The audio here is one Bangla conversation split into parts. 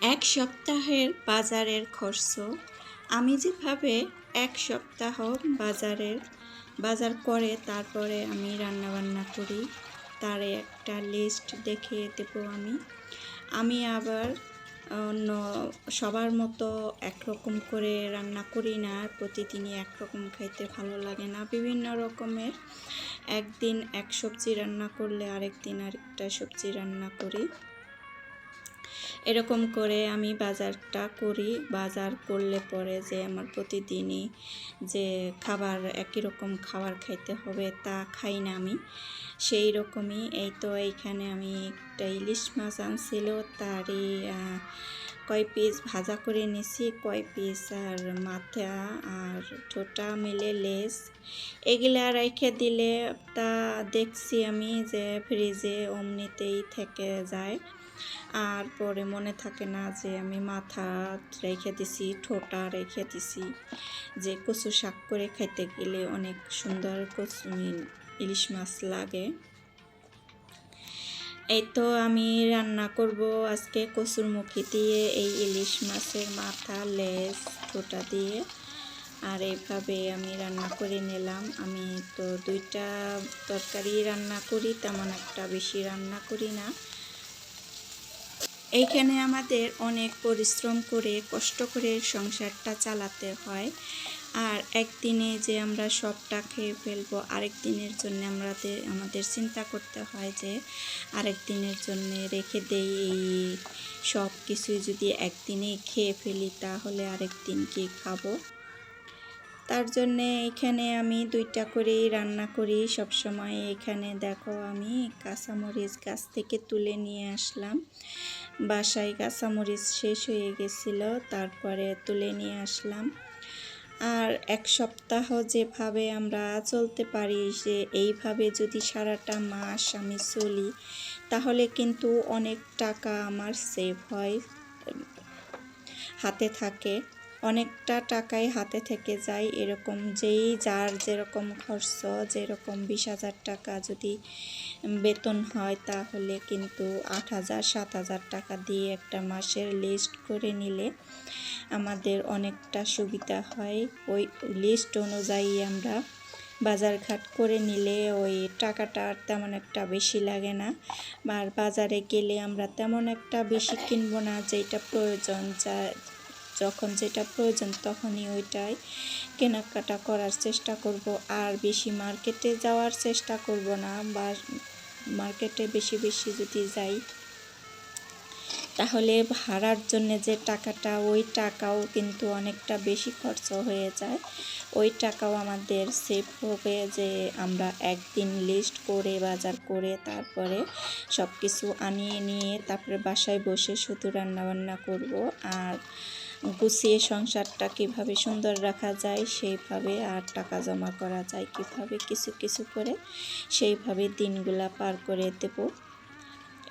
এক সপ্তাহের বাজারের খরচ। আমি যেভাবে এক সপ্তাহ বাজারের, বাজার করে তারপরে আমি রান্না বান্না করি, তার একটা লিস্ট দেখিয়ে দেব আমি। আমি আবার অন্য সবার মতো একরকম করে রান্না করি না, প্রতিদিনই একরকম খাইতে ভালো লাগে না। বিভিন্ন রকমের একদিন এক সবজি রান্না করলে আরেক দিন আরেকটা সবজি রান্না করি। এরকম করে আমি বাজারটা করি। বাজার করলে পরে যে আমার প্রতিদিনই যে খাবার একই রকম খাবার খাইতে হবে তা খাই না আমি। সেই রকমই এই তো এইখানে আমি একটা ইলিশ মাছ আনছিল, তারই কয় পিস ভাজা করে নিছি, কয় পিস আর মাথা আর ঠোঁটা মিলে লেস এগুলা রেখে দিলে তা দেখছি আমি যে ফ্রিজে অমনিতেই থেকে যায়। আর পরে মনে থাকে না যে আমি মাথা রেখে দিছি ঠোঁটা রেখে দিছি। যে কচু শাক করে খেতে গেলে অনেক সুন্দর কচু ইলিশ মাছ লাগে। এই তো আমি রান্না করব আজকে কচুর মুখি দিয়ে, এই ইলিশ মাছের মাথা, লেজ ঠোঁটা দিয়ে। আর এইভাবে আমি রান্না করে নিলাম। আমি তো দুইটা তরকারি রান্না করি, তেমন একটা বেশি রান্না করি না। এইখানে আমাদের অনেক পরিশ্রম করে, কষ্ট করে সংসারটা চালাতে হয়। আর একদিনে যে আমরা সবটা খেয়ে ফেলব আরেক দিনের জন্য আমরা আমাদের চিন্তা করতে হয় যে আরেক দিনের জন্য রেখে দেই এই সব কিছুই যদি একদিনে খেয়ে ফেলি, তাহলে আরেক দিন কি খাব? তার জন্যে এখানে আমি দুইটা করেই রান্না করি সব সময়। এখানে দেখো আমি কাঁচামরিচ গাছ থেকে তুলে নিয়ে আসলাম। বাসায় কাঁচামরিচ শেষ হয়ে গেছিল, তারপরে তুলে নিয়ে আসলাম। আর এক সপ্তাহ যেভাবে আমরা চলতে পারি যে এইভাবে যদি সারাটা মাস আমি চলি, তাহলে কিন্তু অনেক টাকা আমার সেভ হয়, হাতে থাকে। অনেকটা টাকাই হাতে থেকে যায় এরকম। যেই যার যেরকম খরচ, যেরকম বিশ হাজার টাকা যদি বেতন হয় তাহলে কিন্তু আট হাজার, সাত হাজার টাকা দিয়ে একটা মাসের লিস্ট করে নিলে আমাদের অনেকটা সুবিধা হয়। ওই লিস্ট অনুযায়ী আমরা বাজারঘাট করে নিলে ওই টাকাটা আর তেমন একটা বেশি লাগে না। আর বাজারে গেলে আমরা তেমন একটা বেশি কিনবো না যেটা প্রয়োজন, যা যখন যেটা প্রয়োজন তখনই ওইটাই কেনাকাটা করার চেষ্টা করব। আর বেশি মার্কেটে যাওয়ার চেষ্টা করব না, বা মার্কেটে বেশি বেশি যদি যাই, তাহলে ভাড়ার জন্য যে টাকাটা, ওই টাকাও কিন্তু অনেকটা বেশি খরচ হয়ে যায়। ওই টাকাও আমাদের সেভ হবে যে আমরা একদিন লিস্ট করে, বাজার করে, তারপরে সব কিছু আনিয়ে নিয়ে তারপরে বাসায় বসে শুধু রান্নাবান্না করব। আর গুছিয়ে সংসারটা কীভাবে সুন্দর রাখা যায়, সেইভাবে আর টাকা জমা করা যায়, কীভাবে কিছু কিছু করে সেইভাবে দিনগুলা পার করে দেবো।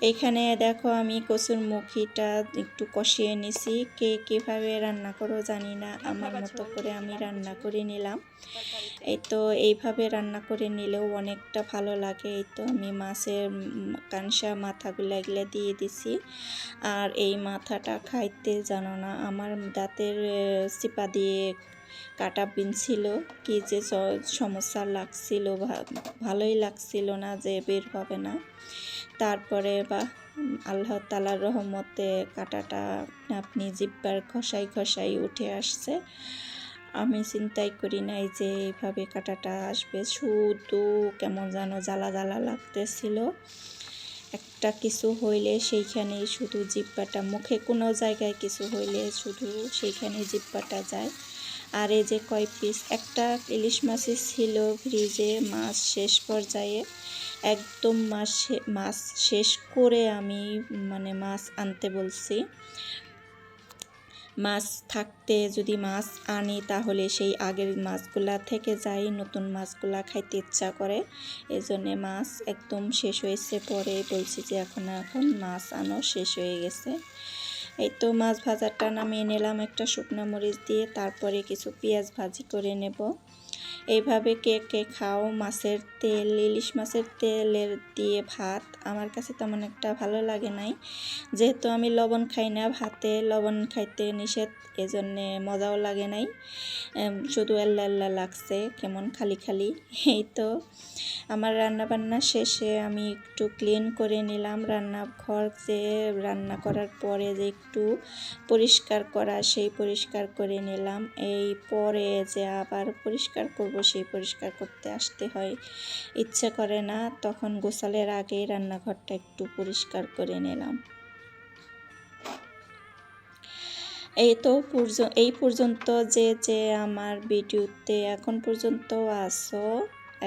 এখানে দেখো আমি কচুর মুখিটা একটু কষিয়ে নিছি। কে কীভাবে রান্না করো জানি না। আমার মতো করে আমি রান্না করে নিলাম। এই তো এইভাবে রান্না করে নিলেও অনেকটা ভালো লাগে। এই তো আমি মাছের কানসা মাথাগুলো এগুলো দিয়ে দিছি। আর এই মাথাটা খাইতে জানো না আমার দাঁতের চিপা দিয়ে কাটা পিন ছিল, কি যে সমস্যা লাগছিল ভালোই লাগছিল না যে বের হবে না। তারপরে বা, আল্লাহ তালার রহমতে কাটাটা আপনি জিব্বার খসাই খসাই উঠে আসছে। আমি চিন্তাই করি নাই যে এইভাবে কাটাটা আসবে, শুধু কেমন যেন জ্বালা জ্বালা লাগতেছিল। একটা কিছু হইলে সেইখানেই শুধু জিব্বাটা, মুখে কোনো জায়গায় কিছু হইলে শুধু সেইখানে জিব্বাটা যায়। আর এই যে কয় পিস একটা ইলিশ মাছই ছিল ফ্রিজে মাছ শেষ পর্যায়ে। একদম মাছ মাছ শেষ করে আমি মানে মাছ আনতে বলছি। মাছ থাকতে যদি মাছ আনি তাহলে সেই আগের মাছগুলা থেকে যাই, নতুন মাছগুলা খাইতে ইচ্ছা করে। এই জন্যে মাছ একদম শেষ হয়েছে পরে বলছি যে এখন এখন মাছ আনো, শেষ হয়ে গেছে। এই তো মাছ ভাজাটা নামিয়ে নিলাম একটা শুকনো মরিচ দিয়ে, তারপরে কিছু পেঁয়াজ ভাজি করে নেব। এইভাবে কে কে খাও, মাছের তেল, ইলিশ মাছের তেলের দিয়ে ভাত। আমার কাছে তেমন একটা ভালো লাগে নাই। যেহেতু আমি লবণ খাই না, ভাতে লবণ খাইতে নিষেধ, এজন্যে মজাও লাগে নাই। শুধু আল্লা আল্লাহ লাগছে, কেমন খালি খালি। এই তো, আমার রান্না বান্না শেষে আমি একটু ক্লিন করে নিলাম। রান্নাঘর যে রান্না করার পরে যে একটু পরিষ্কার করা, সেই পরিষ্কার করে নিলাম। এই পরে যে আবার পরিষ্কার করব সেই পরিষ্কার করতে আসতে হয়। ইচ্ছে করে না, তখন গোসালের আগেই রান্নাঘরটা একটু পরিষ্কার করে নিলাম। এই তো এই পর্যন্ত যে যে আমার ভিডিওতে এখন পর্যন্ত আসো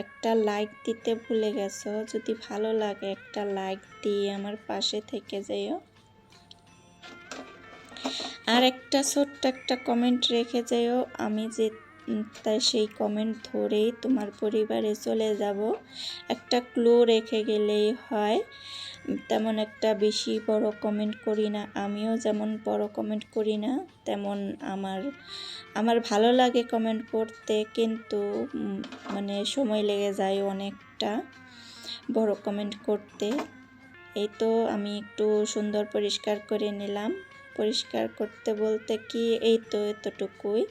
একটা লাইক দিতে ভুলে গেছো, যদি ভালো লাগে একটা লাইক দিয়ে আমার পাশে থেকে যেও। আর একটা ছোট্ট একটা কমেন্ট রেখে যেও, আমি যে তাই সেই কমেন্ট ধরেই তোমার পরিবারে চলে যাব। একটা ক্লু রেখে গেলেই হয়। তেমন একটা বেশি বড় কমেন্ট করি না। আমিও যেমন বড় কমেন্ট করি না, তেমন আমার আমার ভালো লাগে কমেন্ট করতে কিন্তু মানে সময় লেগে যায় অনেকটা বড় কমেন্ট করতে। এই তো আমি একটু সুন্দর পরিষ্কার করে নিলাম। পরিষ্কার করতে বলতে কি, এই তো এতটুকুই।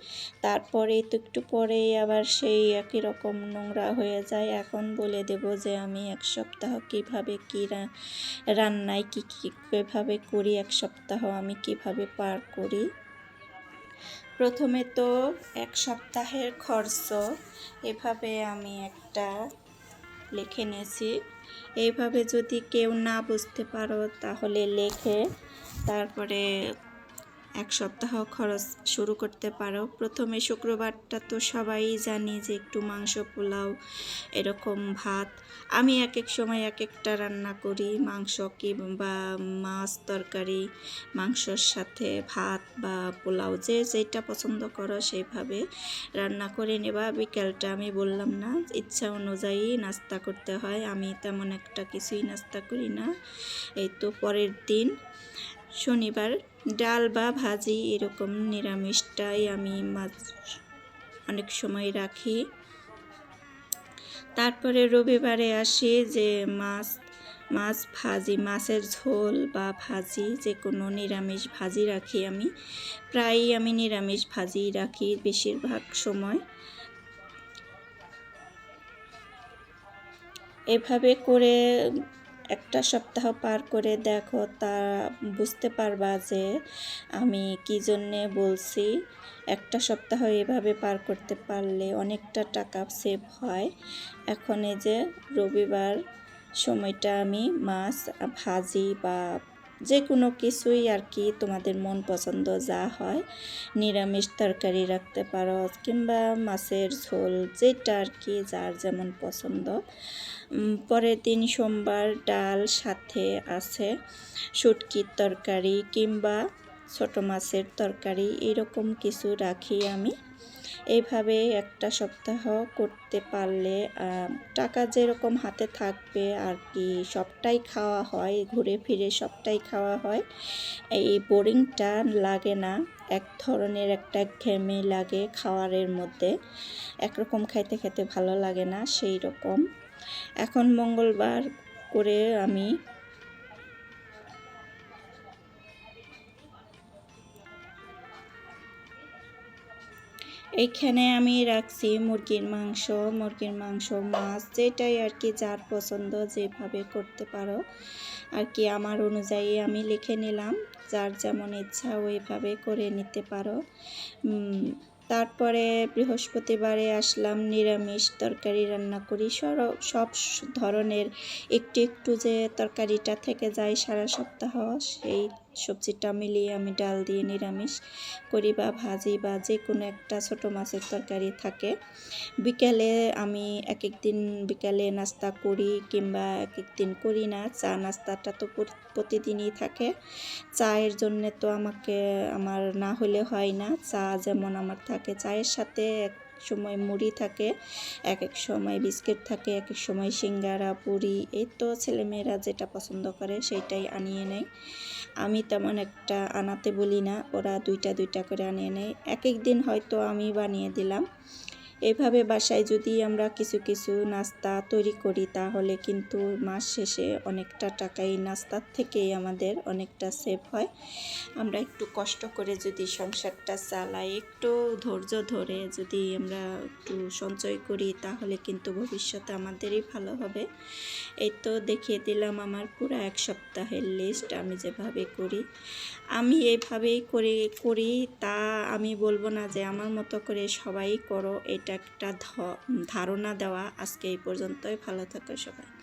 তারপরে তো একটু পরেই আবার সেই একই রকম নোংরা হয়ে যায়। এখন বলে দেব যে আমি এক সপ্তাহ কীভাবে কি রান্নায় কি কি কীভাবে করি, এক সপ্তাহ আমি কীভাবে পার করি? প্রথমে তো এক সপ্তাহের খরচ। এভাবে আমি একটা লিখে নিয়েছি। এইভাবে যদি কেউ না বুঝতে পারো তাহলে লেখে। তারপরে এক সপ্তাহ খরচ শুরু করতে পারো। প্রথমে শুক্রবারটা তো সবাই জানি যে একটু মাংস, পোলাও, এরকম ভাত। আমি এক এক সময় এক একটা রান্না করি, মাংস কি বা মাছ তরকারি, মাংসর সাথে ভাত বা পোলাও, যে যেটা পছন্দ করো সেইভাবে রান্না করে নেবা। বিকেলটা আমি বললাম না, ইচ্ছা অনুযায়ী নাস্তা করতে হয়। আমি তেমন একটা কিছুই নাস্তা করি না। এই তো পরের দিন শনিবার ডাল বা ভাজি এরকম নিরামিষটাই আমি মাছ অনেক সময় রাখি। তারপরে রবিবারে আসি যে মাছ মাছ ভাজি, মাছের ঝোল বা ভাজি যে কোনো নিরামিষ ভাজি রাখি আমি। প্রায়ই আমি নিরামিষ ভাজি রাখি বেশিরভাগ সময়। এভাবে করে একটা সপ্তাহ পার করে দেখো, তা বুঝতে পারবা যে আমি কি জন্যে বলছি, একটা সপ্তাহ এভাবে পার করতে পারলে অনেকটা টাকা সেভ হয়। এখন এই যে রবিবার সময়টা আমি মাছ ভাজি বা যে কোনো কিছুই আর কি তোমাদের মন পছন্দ যা হয়, নিরামিষ তরকারি রাখতে পারো কিংবা মাছের ঝোল যেটা আর কি যার যেমন পছন্দ। পরের দিন সোমবার ডাল সাথে আছে শুটকির তরকারি কিংবা ছোট মাছের তরকারি, এরকম কিছু রাখি আমি। এইভাবে একটা সপ্তাহ করতে পারলে টাকা যেরকম হাতে থাকবে আর কি, সবটাই খাওয়া হয়, ঘুরে ফিরে সবটাই খাওয়া হয়। এই বোরিংটা লাগে না, এক ধরনের একটা ঘেমে লাগে খাওয়ারের মধ্যে। একরকম খাইতে খেতে ভালো লাগে না সেই রকম এখন মঙ্গলবার করে আমি এইখানে আমি রাখছি মুরগির মাংস মুরগির মাংস, মাছ, যেটাই আর কি যার পছন্দ যেভাবে করতে পারো। আর কি আমার অনুযায়ী আমি লিখে নিলাম, যার যেমন ইচ্ছা ওইভাবে করে নিতে পারো। তারপরে বৃহস্পতিবারে আসলাম, নিরামিষ তরকারি রান্না করি। সব ধরনের একটু একটু যে তরকারিটা থেকে যায় সারা সপ্তাহ, সেই সবজিটা মিলিয়ে আমি ডাল দিয়ে নিরামিষ করি বা ভাজি বা যে কোনো একটা ছোট মাছের তরকারি থাকে। বিকেলে আমি এক এক দিন বিকালে নাস্তা করি কিংবা এক এক দিন করি না। চা নাস্তাটা তো প্রতিদিনই থাকে। চায়ের জন্য তো আমাকে, আমার না হলে হয় না। চা যেমন আমার থাকে, চায়ের সাথে এক সময় মুড়ি থাকে এক এক সময় বিস্কিট থাকে এক এক সময় সিঙ্গারা, পুরি। এই তো ছেলেমেয়েরা যেটা পছন্দ করে সেইটাই আনিয়ে নেয়। আমি তেমন একটা আনাতে বলি না। ওরা দুইটা দুইটা করে আনিয়ে নেয়। এক এক দিন হয়তো আমি বানিয়ে দিলাম। এভাবে বাসায় যদি আমরা কিছু কিছু নাস্তা তৈরি করি, তাহলে কিন্তু মাস শেষে অনেকটা টাকা এই নাস্তার থেকেই আমাদের অনেকটা সেভ হয়। আমরা একটু কষ্ট করে যদি সংসারটা চালাই, একটু ধৈর্য ধরে যদি আমরা একটু সঞ্চয় করি, তাহলে কিন্তু ভবিষ্যতে আমাদেরই ভালো হবে। এই তো দেখিয়ে দিলাম আমার পুরো এক সপ্তাহের লিস্ট আমি যেভাবে করি। আমি এইভাবেই করে, করি, তা আমি বলব না যে আমার মতো করে সবাই করো, এটা একটা ধারণা দেওয়া। আজকে এই পর্যন্তই। ভালো থাকে সবাই।